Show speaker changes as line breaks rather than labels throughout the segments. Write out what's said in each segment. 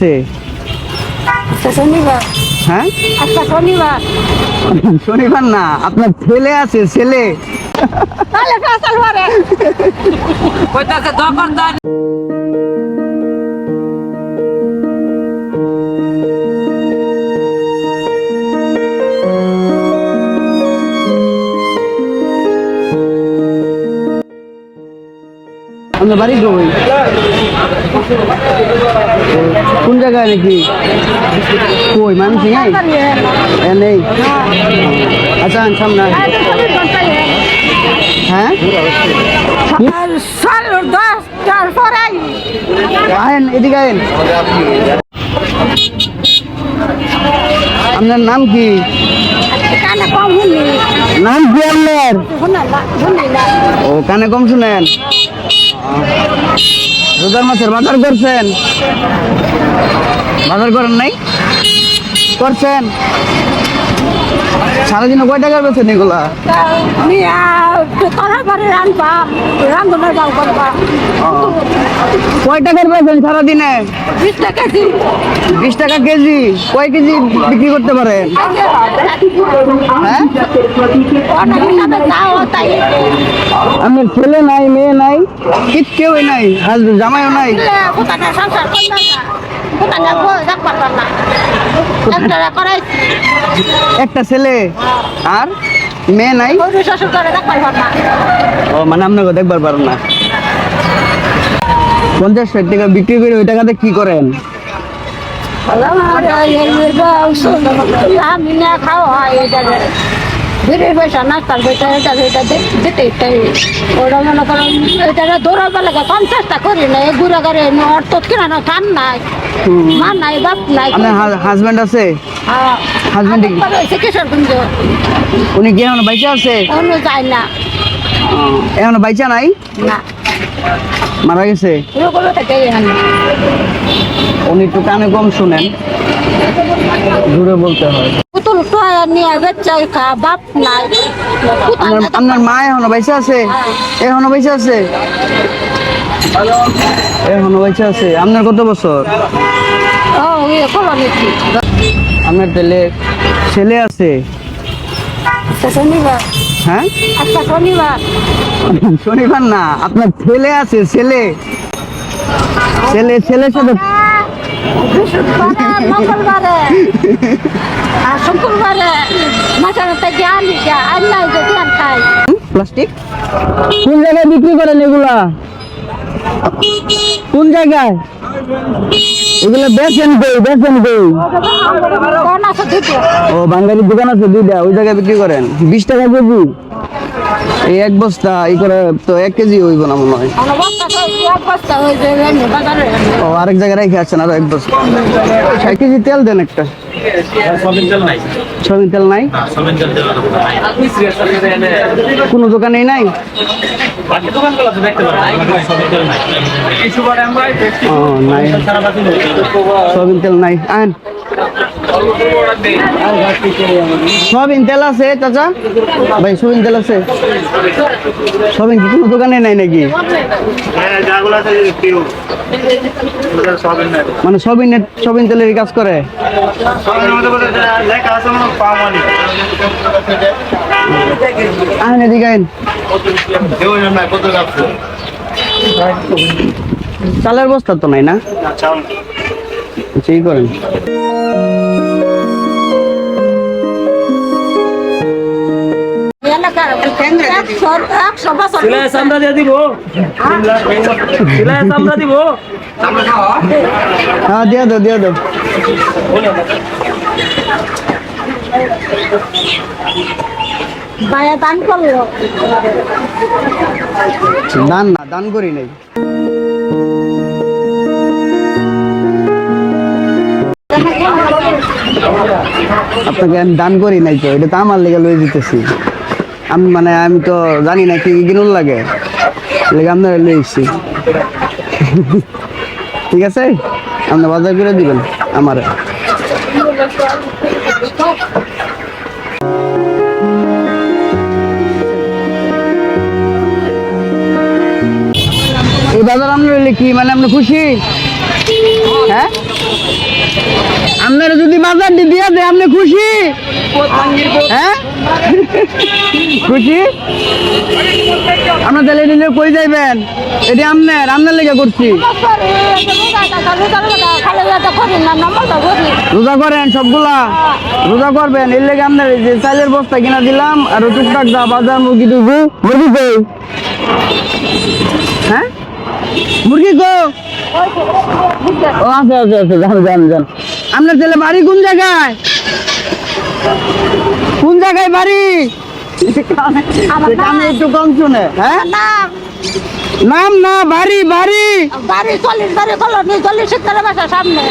আছে
আজকে শনিবার।
হ্যাঁ?
আজকে শনিবার।
শনিবার না আপনার ছেলে আছে ছেলে।
তাহলে ফেসাল মারে
কইতাছে দখলদার
আপনার বাড়ি কই কোন জায়গায় নাকি? কই মানুষ নেই? এ নেই। আচ্ছা সামনে হ্যাঁ?
সাল
আয়েন এদিকে আপনার নাম কি?
কানে কম শুনি।
নাম কি আপনার? ও কানে কম শুনেন। রোজার মাছের বাজার করছেন? বাজার করেন নাই? করছেন? সারাদিনে কয় টাকা বেছেন এগুলা? কয় টাকার বেছেন সারাদিনে?
বিশ টাকা কেজি।
বিশ টাকা কেজি? কয় কেজি বিক্রি করতে পারেন? হ্যাঁ? ছেলে নাই মেয়ে নাই কিত কেউই নাই জামাইও নাই।
একটা
একটা ছেলে আর মেয়ে নাই? ও মানে আপনাকে দেখবার পারেন না। পঞ্চাশ ষাট টাকা বিক্রি করে ওই টাকাতে কি করেন?
আমি না খাওয়া বিড়ির পয়সা নাস্তার পয়সা এটা এটা দিতে ইচ্ছাই ওরা মনে করেন এটা দৌড়াবার লাগে কম চেষ্টা করি না এই ঘুরে ঘরে অর্থ কিনা না খান নাই মা নাই বাপ নাই
আপনার হাজবেন্ড আছে? কি?
কিশোরগঞ্জ।
উনি কি এখনও বাইচা আছে?
যায় না।
এখনও বাইচা নাই?
না।
মারা গেছে? উনি একটু কানে কম শুনেন। দূরে বলতে হয়।
নিয়ে বেচা খা বাপ নাই।
আপনার মা এখনও বাইচা আছে। এখনও বাইচা আছে। এখনও বাইচা আছে। আপনার কত বছর? আপনার ছেলে ছেলে আছে?
শনিবার।
হ্যাঁ?
আজকে শনিবার।
শনিবার না আপনার ছেলে আছে ছেলে। ছেলে ছেলের সাথে
মঙ্গলবারে আর শুক্রবারে আনি আর নাই খাই।
প্লাস্টিক? কোন জায়গায় বিক্রি করেন এগুলা? কোন জায়গায়? এগুলো বেচেন কই বেচেন কই? ও বাঙালির দোকান আছে দুইটা ওই জায়গায় বিক্রি করেন? বিশ টাকা কেজি? এই এক বস্তা এই করে তো এক কেজি হইব না মনে হয়। ও, আরেক জায়গায় রেখে আছেন আরও এক বস্তা। ষাট কেজি তেল দেন একটা।
সবিন তেল নাই?
কোনো দোকানেই নাই?
সবিন তেল নাই।
আন সবিন তেল আছে, চাচা? ভাই সবিন তেল আছে। সবিন কি কোনো দোকানে নাই নাকি? মানে সবিন সবিন তেলের কাজ করে? আন এদিকে আইন
দেও না কত যাচ্ছে
চালের বস্তা তো নাই না? এই করেন।
সিলাই দিয়ে দিব। সিলাই সামরা দিব।
হ্যাঁ দিয়ে দাও দিয়ে দাও।
দান করল।
দান না দান করি নাই। আপনাকে আমি দান করি নাই তো, এটা তো আমার লেগে লয়ে দিতেছি আমি মানে আমি তো জানি না কি কিনুন লাগে, লেগে আপনার লয়ে এসছি ঠিক আছে? আপনি বাজার করে দিবেন আমার। এই বাজার আপনার কি মানে আপনি খুশি? হ্যাঁ? আপনারা বাজার দিয়ে দেয় আপনি খুশি? হ্যাঁ? খুশি? আপনার তাহলে নিলে কই যাইবেন? এটি আপনার আপনার লেগে করছি। রোজা করেন সবগুলা? রোজা করবেন, এর লেগে আপনার যে চাইলের বস্তা কিনা দিলাম, আর টুকটাক দা বাজার মুরগি দুবু মুরগি হ্যাঁ? মুরগি কো ও আছে আছে আছে জান জান জান। আপনার ছেলে বাড়ি কোন জায়গায়? কোন জায়গায় বাড়ি। আমি একটু কম শুনে হ্যাঁ? নাম। না বাড়ি বাড়ি।
বাড়ি চল্লিশ বাড়ি কলোনি চল্লিশ বাসা সামনে।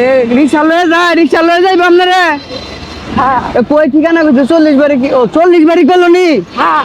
এ রিক্সা লয়ে যায় রিক্সা লয়ে যাইব আপনারে?
হ্যাঁ।
কই ঠিকানা কইছে? চল্লিশ বাড়ি কি ও চল্লিশ বাড়ি কলোনি?
হ্যাঁ।